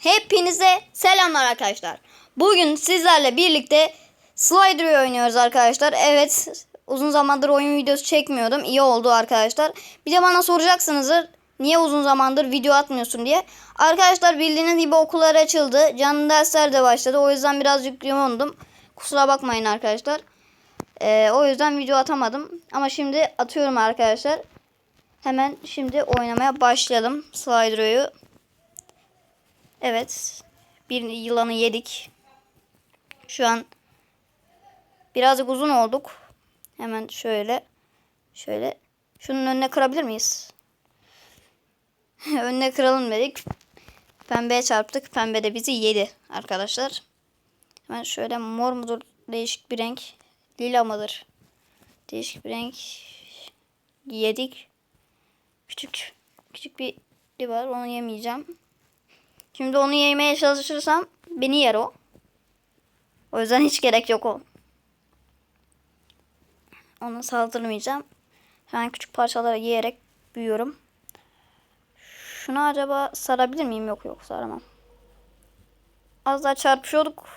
Hepinize selamlar arkadaşlar. Bugün sizlerle birlikte Slider oynuyoruz arkadaşlar. Evet uzun zamandır oyun videosu çekmiyordum. İyi oldu arkadaşlar. Bir de bana soracaksınızdır. Niye uzun zamandır video atmıyorsun diye. Arkadaşlar bildiğiniz gibi okullar açıldı. Canlı dersler de başladı. O yüzden birazcık yoğundum. Kusura bakmayın arkadaşlar. Ee, o yüzden video atamadım. Ama şimdi atıyorum arkadaşlar. Hemen şimdi oynamaya başlayalım. Slider'ı. Evet. Bir yılanı yedik. Şu an birazcık uzun olduk. Hemen şöyle. Şöyle. Şunun önüne kırabilir miyiz? önüne kıralım dedik. Pembeye çarptık. Pembe de bizi yedi arkadaşlar. Hemen şöyle mor mudur? Değişik bir renk. Lila mıdır? Değişik bir renk. Yedik. Küçük küçük bir var. Onu yemeyeceğim. Şimdi onu yemeye çalışırsam beni yer o. O yüzden hiç gerek yok o. Ona saldırmayacağım. Hemen küçük parçalara yiyerek büyüyorum. Şunu acaba sarabilir miyim? Yok yok saramam. Az daha çarpışıyorduk.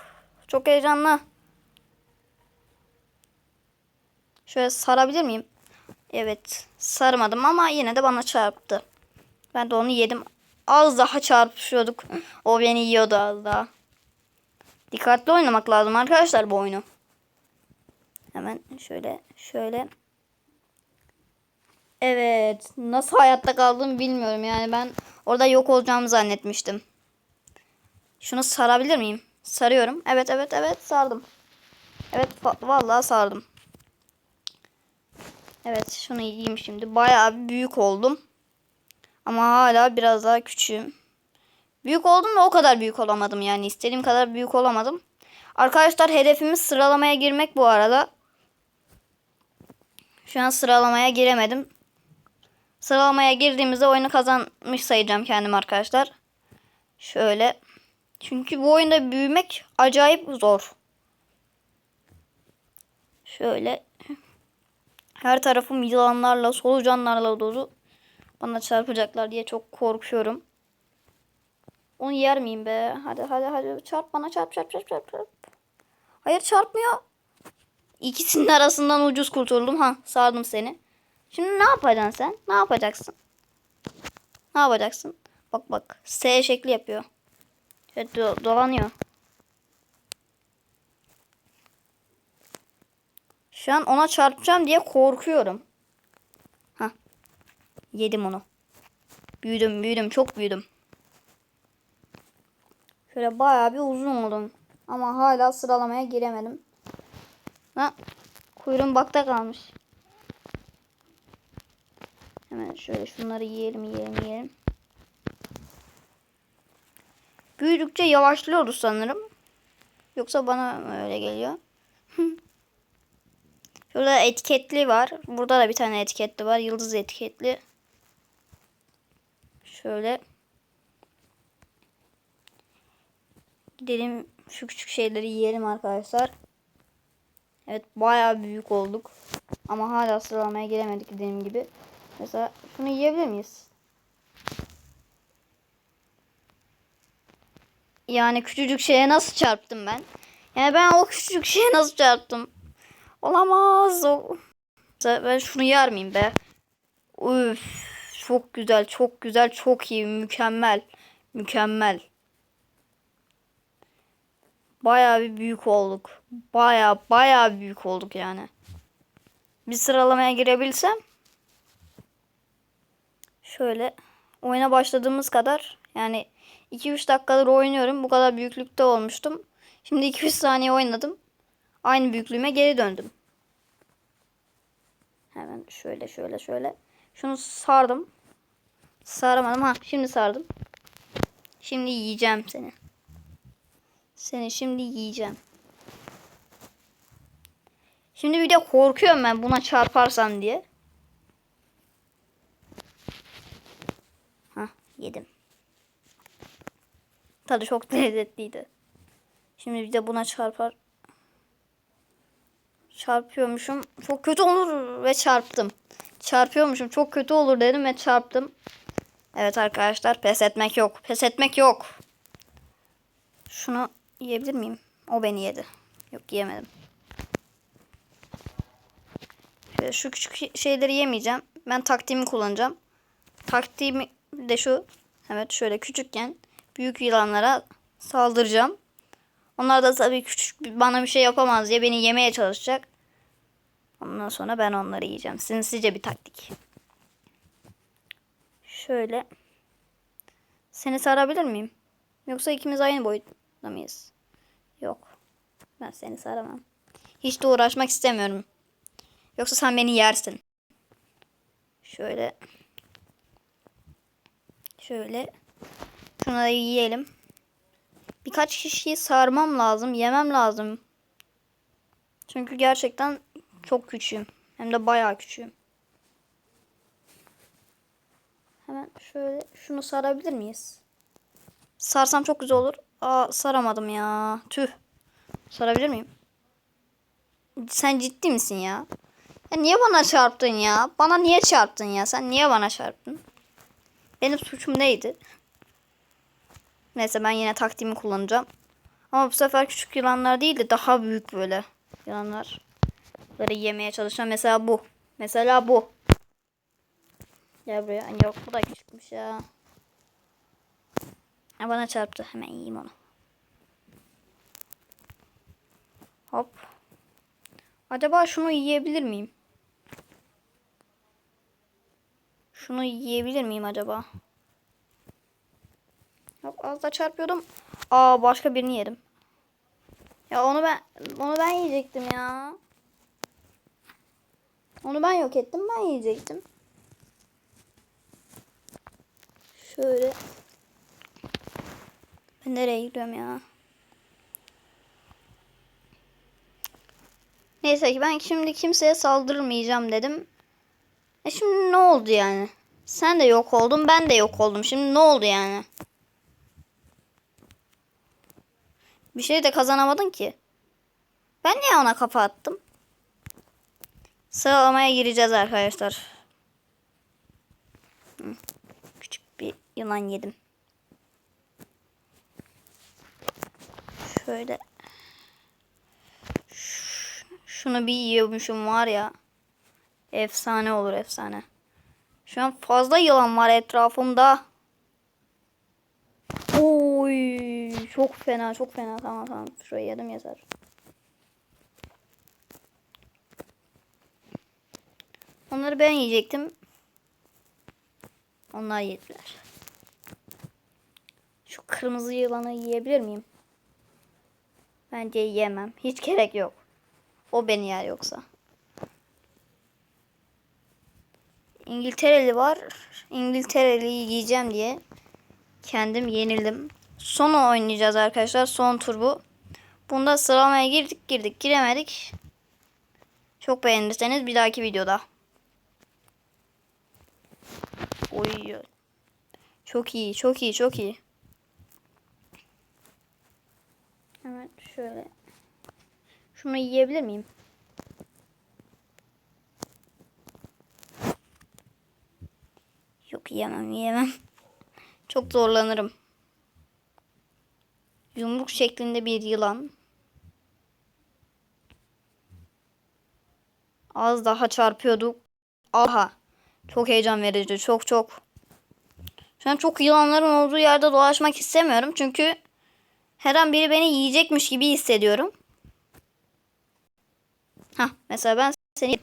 Çok heyecanlı. Şöyle sarabilir miyim? Evet sarmadım ama yine de bana çarptı. Ben de onu yedim. Az daha çarpışıyorduk. O beni yiyordu az daha. Dikkatli oynamak lazım arkadaşlar bu oyunu. Hemen şöyle şöyle. Evet. Nasıl hayatta kaldım bilmiyorum. Yani ben orada yok olacağımı zannetmiştim. Şunu sarabilir miyim? Sarıyorum. Evet evet evet sardım. Evet vallahi sardım. Evet şunu yiyeyim şimdi. Bayağı büyük oldum. Ama hala biraz daha küçüğüm. Büyük oldum da o kadar büyük olamadım yani. istediğim kadar büyük olamadım. Arkadaşlar hedefimiz sıralamaya girmek bu arada. Şu an sıralamaya giremedim. Sıralamaya girdiğimizde oyunu kazanmış sayacağım kendim arkadaşlar. Şöyle. Çünkü bu oyunda büyümek acayip zor. Şöyle. Her tarafım yılanlarla, solucanlarla dolu. Bana çarpacaklar diye çok korkuyorum. Onu yer miyim be? Hadi hadi hadi çarp bana çarp çarp çarp çarp. Hayır çarpmıyor. İkisinin arasından ucuz kurtuldum. Ha sardım seni. Şimdi ne yapacaksın sen? Ne yapacaksın? Ne yapacaksın? Bak bak. S şekli yapıyor. Evet do dolanıyor. Şu an ona çarpacağım diye korkuyorum. Yedim onu. Büyüdüm büyüdüm çok büyüdüm. Şöyle bayağı bir uzun oldum. Ama hala sıralamaya giremedim. Ha, kuyruğum bakta kalmış. Hemen şöyle şunları yiyelim yiyelim yiyelim. Büyüdükçe yavaşlıyoruz sanırım. Yoksa bana öyle geliyor. Şurada etiketli var. Burada da bir tane etiketli var. Yıldız etiketli. Şöyle. Gidelim şu küçük şeyleri yiyelim arkadaşlar. Evet bayağı büyük olduk. Ama hala sıralamaya gelemedik dediğim gibi. Mesela şunu yiyebilir miyiz? Yani küçücük şeye nasıl çarptım ben? Yani ben o küçücük şeye nasıl çarptım? Olamaz o. Ben şunu yer miyim be? Üf, çok güzel, çok güzel, çok iyi, mükemmel. Mükemmel. Bayağı bir büyük olduk. Bayağı bayağı büyük olduk yani. Bir sıralamaya girebilsem şöyle oyuna başladığımız kadar yani 2-3 dakikadır oynuyorum. Bu kadar büyüklükte olmuştum. Şimdi 2-3 saniye oynadım. Aynı büyüklüğüme geri döndüm. Hemen şöyle şöyle şöyle. Şunu sardım. Saramadım. Ha şimdi sardım. Şimdi yiyeceğim seni. Seni şimdi yiyeceğim. Şimdi bir de korkuyorum ben buna çarparsam diye. Ha yedim. Tadı çok lezzetliydi. Şimdi bir de buna çarpar. Çarpıyormuşum. Çok kötü olur ve çarptım. Çarpıyormuşum. Çok kötü olur dedim ve çarptım. Evet arkadaşlar pes etmek yok. Pes etmek yok. Şunu yiyebilir miyim? O beni yedi. Yok yiyemedim. Şöyle şu küçük şeyleri yemeyeceğim. Ben taktiğimi kullanacağım. Taktiğimi de şu. Evet şöyle küçükken büyük yılanlara saldıracağım. Onlar da tabii küçük bana bir şey yapamaz diye beni yemeye çalışacak. Ondan sonra ben onları yiyeceğim. Sinsice bir taktik. Şöyle. Seni sarabilir miyim? Yoksa ikimiz aynı boyutta mıyız? Yok. Ben seni saramam. Hiç de uğraşmak istemiyorum. Yoksa sen beni yersin. Şöyle. Şöyle. Şunları yiyelim. Birkaç kişiyi sarmam lazım. Yemem lazım. Çünkü gerçekten çok küçüğüm. Hem de bayağı küçüğüm. Hemen şöyle şunu sarabilir miyiz? Sarsam çok güzel olur. Aa saramadım ya. Tüh. Sarabilir miyim? Sen ciddi misin ya? Ya niye bana çarptın ya? Bana niye çarptın ya? Sen niye bana çarptın? Benim suçum neydi? Neyse ben yine taktiğimi kullanacağım. Ama bu sefer küçük yılanlar değil de daha büyük böyle yılanlar. Böyle yemeye çalışacağım. Mesela bu. Mesela bu. Gel buraya. Ay Yok bu da küçükmüş ya. Ha, bana çarptı. Hemen yiyeyim onu. Hop. Acaba şunu yiyebilir miyim? Şunu yiyebilir miyim acaba? Hop az da çarpıyordum. Aa başka birini yedim. Ya onu ben onu ben yiyecektim ya. Onu ben yok ettim. Ben yiyecektim. Şöyle. Ben nereye gidiyorum ya? Neyse ki ben şimdi kimseye saldırmayacağım dedim. E şimdi ne oldu yani? Sen de yok oldun, ben de yok oldum. Şimdi ne oldu yani? Bir şey de kazanamadın ki. Ben niye ona kafa attım? Sıralamaya gireceğiz arkadaşlar. Küçük bir yılan yedim. Şöyle. Şunu bir yiyormuşum var ya. Efsane olur efsane. Şu an fazla yılan var etrafımda. Oy çok fena çok fena tamam tamam şurayı yedim yeter. Onları ben yiyecektim. Onlar yediler. Şu kırmızı yılanı yiyebilir miyim? Bence yiyemem. Hiç gerek yok. O beni yer yoksa. İngiltereli var. İngiltereliyi yiyeceğim diye kendim yenildim. Sonu oynayacağız arkadaşlar. Son tur bu. Bunda sıralamaya girdik girdik giremedik. Çok beğenirseniz bir dahaki videoda. Oy. Çok iyi, çok iyi, çok iyi. Hemen şöyle. Şunu yiyebilir miyim? Yok yiyemem, yiyemem. Çok zorlanırım. Yumruk şeklinde bir yılan. Az daha çarpıyorduk. Aha. Çok heyecan verici. Çok çok. Şu an çok yılanların olduğu yerde dolaşmak istemiyorum. Çünkü her an biri beni yiyecekmiş gibi hissediyorum. Ha, mesela ben seni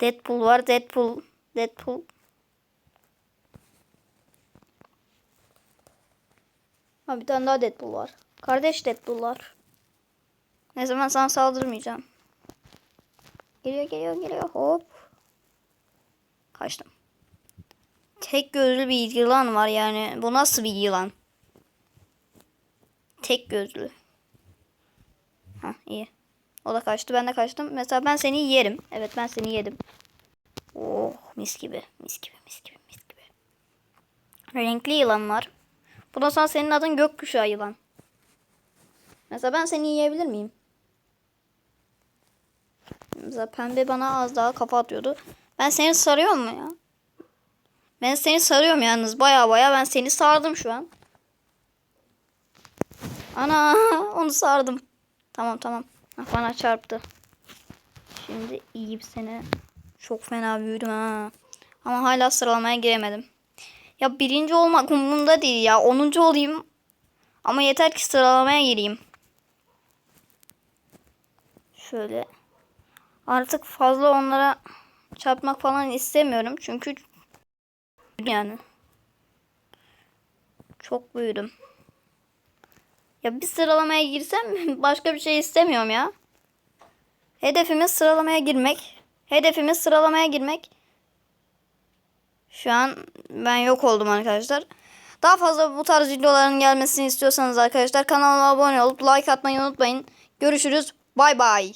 Deadpool var. Deadpool. Deadpool. Ha bir tane daha Deadpool var. Kardeş Deadpool var. Neyse ben sana saldırmayacağım. Geliyor geliyor geliyor hop. Kaçtım. Tek gözlü bir yılan var yani. Bu nasıl bir yılan? Tek gözlü. Ha iyi. O da kaçtı ben de kaçtım. Mesela ben seni yerim. Evet ben seni yedim. Oh mis gibi mis gibi mis gibi mis gibi. Renkli yılan var. Bu da sonra senin adın gökkuşağı yılan. Mesela ben seni yiyebilir miyim? Mesela pembe bana az daha kafa atıyordu. Ben seni sarıyor mu ya? Ben seni sarıyorum yalnız baya baya ben seni sardım şu an. Ana onu sardım. Tamam tamam. Bana çarptı. Şimdi iyi bir sene. Çok fena büyüdüm ha. Ama hala sıralamaya giremedim. Ya birinci olmak umurumda değil ya. Onuncu olayım. Ama yeter ki sıralamaya gireyim. Şöyle. Artık fazla onlara çarpmak falan istemiyorum. Çünkü yani çok büyüdüm. Ya bir sıralamaya girsem başka bir şey istemiyorum ya. Hedefimiz sıralamaya girmek. Hedefimiz sıralamaya girmek. Şu an ben yok oldum arkadaşlar. Daha fazla bu tarz videoların gelmesini istiyorsanız arkadaşlar kanalıma abone olup like atmayı unutmayın. Görüşürüz. Bay bay.